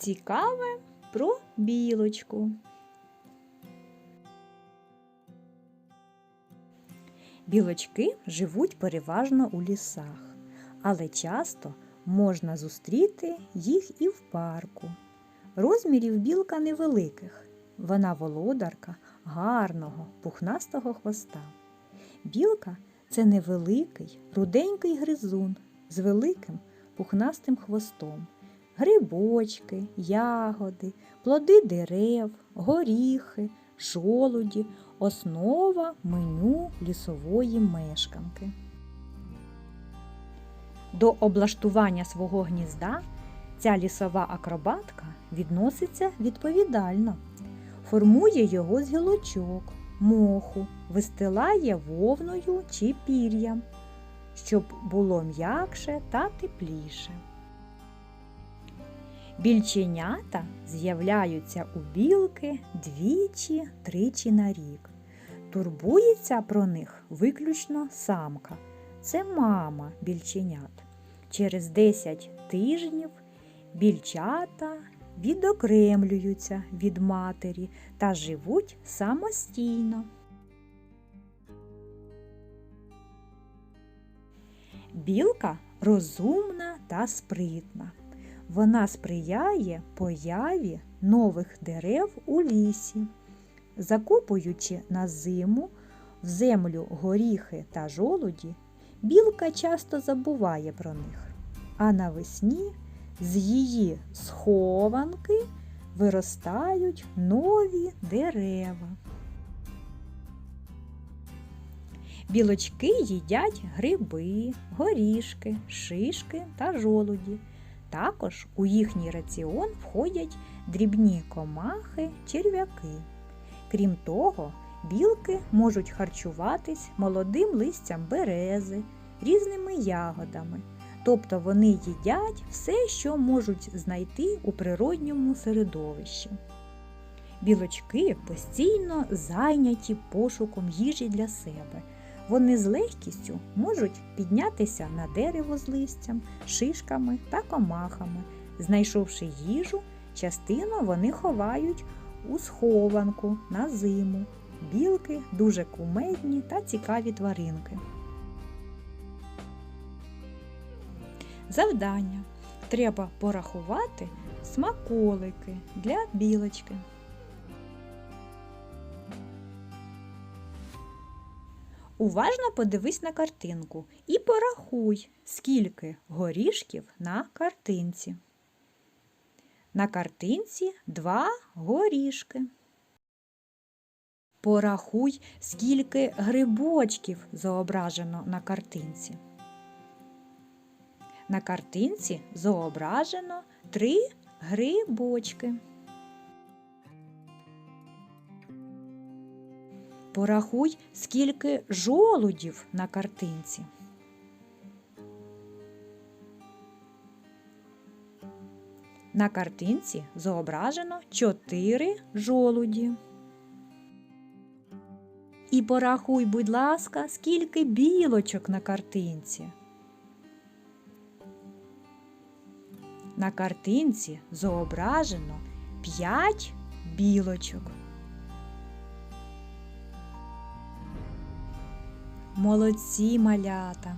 Цікаве про білочку. Білочки живуть переважно у лісах, але часто можна зустріти їх і в парку. Розмірів білка невеликих. Вона володарка гарного пухнастого хвоста. Білка це невеликий руденький гризун з великим пухнастим хвостом. Грибочки, ягоди, плоди дерев, горіхи, жолуді основа меню лісової мешканки. До облаштування свого гнізда ця лісова акробатка відноситься відповідально, формує його з гілочок, моху, вистилає вовною чи пір'ям, щоб було м'якше та тепліше. Більченята з'являються у білки двічі-тричі на рік. Турбується про них виключно самка. Це мама більченят. Через 10 тижнів більчата відокремлюються від матері та живуть самостійно. Білка розумна та спритна. Вона сприяє появі нових дерев у лісі, закопуючи на зиму в землю горіхи та жолуді, білка часто забуває про них, а навесні з її схованки виростають нові дерева. Білочки їдять гриби, горішки, шишки та жолуді. Також у їхній раціон входять дрібні комахи, черв'яки. Крім того, білки можуть харчуватись молодим листям берези, різними ягодами. Тобто вони їдять все, що можуть знайти у природньому середовищі. Білочки постійно зайняті пошуком їжі для себе. Вони з легкістю можуть піднятися на дерево з листям, шишками та комахами. Знайшовши їжу, частину вони ховають у схованку на зиму. Білки дуже кумедні та цікаві тваринки. Завдання. Треба порахувати смаколики для білочки. Уважно подивись на картинку і порахуй, скільки горішків на картинці. На картинці два горішки. Порахуй, скільки грибочків зображено на картинці. На картинці зображено три грибочки. Порахуй, скільки жолудів на картинці. На картинці зображено чотири жолуді. І порахуй, будь ласка, скільки білочок на картинці. На картинці зображено п'ять білочок. Молодці малята!